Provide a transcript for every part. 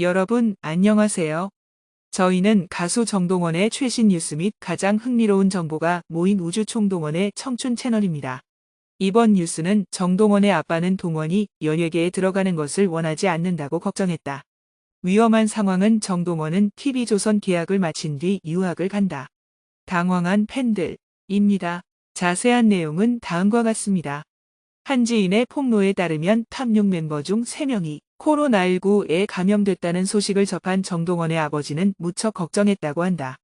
여러분, 안녕하세요. 저희는 가수 정동원의 최신 뉴스 및 가장 흥미로운 정보가 모인 우주총동원의 청춘 채널입니다. 이번 뉴스는 정동원의 아빠는 동원이 연예계에 들어가는 것을 원하지 않는다고 걱정했다. 위험한 상황은 정동원은 TV조선 계약을 마친 뒤 유학을 간다. 당황한 팬들입니다. 자세한 내용은 다음과 같습니다. 한지인의 폭로에 따르면 탑6 멤버 중 3명이 코로나19에 감염됐다는 소식을 접한 정동원의 아버지는 무척 걱정했다고 한다.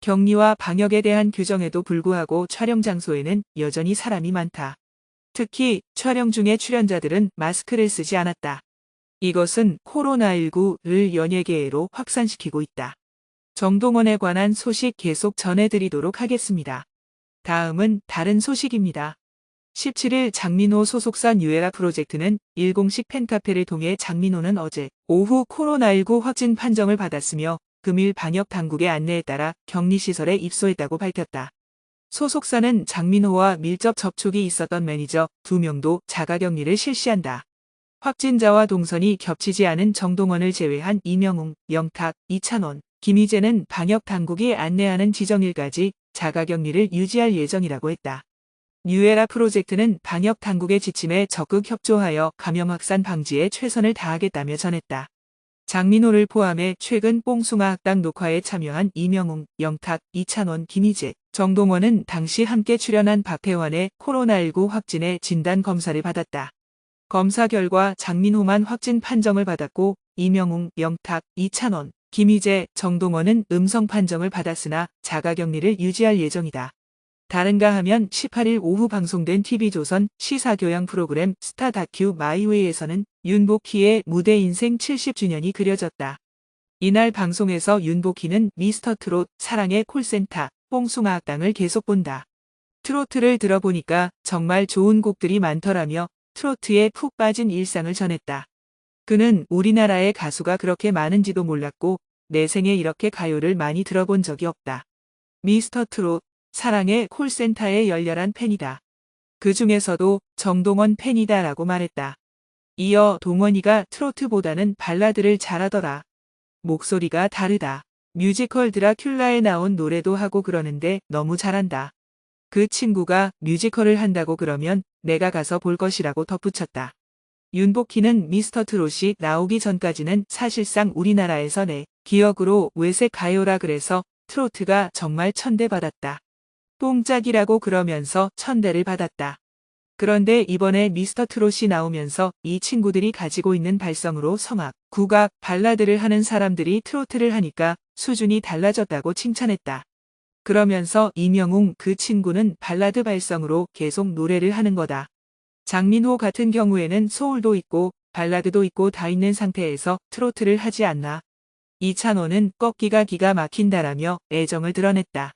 격리와 방역에 대한 규정에도 불구하고 촬영 장소에는 여전히 사람이 많다. 특히 촬영 중에 출연자들은 마스크를 쓰지 않았다. 이것은 코로나19를 연예계로 확산시키고 있다. 정동원에 관한 소식 계속 전해드리도록 하겠습니다. 다음은 다른 소식입니다. 17일 장민호 소속사 뉴에라 프로젝트는 일공식 팬카페를 통해 장민호는 어제 오후 코로나19 확진 판정을 받았으며 금일 방역 당국의 안내에 따라 격리시설에 입소했다고 밝혔다. 소속사는 장민호와 밀접 접촉이 있었던 매니저 2명도 자가격리를 실시한다. 확진자와 동선이 겹치지 않은 정동원을 제외한 이명웅, 영탁, 이찬원, 김희재는 방역 당국이 안내하는 지정일까지 자가격리를 유지할 예정이라고 했다. 뉴에라 프로젝트는 방역 당국의 지침에 적극 협조하여 감염 확산 방지에 최선을 다하겠다며 전했다. 장민호를 포함해 최근 뽕숭아 학당 녹화에 참여한 이명웅, 영탁, 이찬원, 김희재, 정동원은 당시 함께 출연한 박혜원의 코로나19 확진의 진단 검사를 받았다. 검사 결과 장민호만 확진 판정을 받았고 이명웅, 영탁, 이찬원, 김희재, 정동원은 음성 판정을 받았으나 자가격리를 유지할 예정이다. 다른가 하면 18일 오후 방송된 TV조선 시사교양 프로그램 스타 다큐 마이웨이에서는 윤복희의 무대 인생 70주년이 그려졌다. 이날 방송에서 윤복희는 미스터 트롯 사랑의 콜센터 뽕숭아 학당을 계속 본다. 트로트를 들어보니까 정말 좋은 곡들이 많더라며 트로트에 푹 빠진 일상을 전했다. 그는 우리나라의 가수가 그렇게 많은지도 몰랐고 내 생에 이렇게 가요를 많이 들어본 적이 없다. 미스터 트롯 사랑의 콜센터의 열렬한 팬이다. 그 중에서도 정동원 팬이다 라고 말했다. 이어 동원이가 트로트보다는 발라드를 잘하더라. 목소리가 다르다. 뮤지컬 드라큘라에 나온 노래도 하고 그러는데 너무 잘한다. 그 친구가 뮤지컬을 한다고 그러면 내가 가서 볼 것이라고 덧붙였다. 윤복희는 미스터 트롯이 나오기 전까지는 사실상 우리나라에서 내 기억으로 외색 가요라 그래서 트로트가 정말 천대받았다. 뽕짝이라고 그러면서 천대를 받았다. 그런데 이번에 미스터 트롯이 나오면서 이 친구들이 가지고 있는 발성으로 성악, 국악, 발라드를 하는 사람들이 트로트를 하니까 수준이 달라졌다고 칭찬했다. 그러면서 이명웅 그 친구는 발라드 발성으로 계속 노래를 하는 거다. 장민호 같은 경우에는 소울도 있고 발라드도 있고 다 있는 상태에서 트로트를 하지 않나. 이찬호는 꺾기가 기가 막힌다라며 애정을 드러냈다.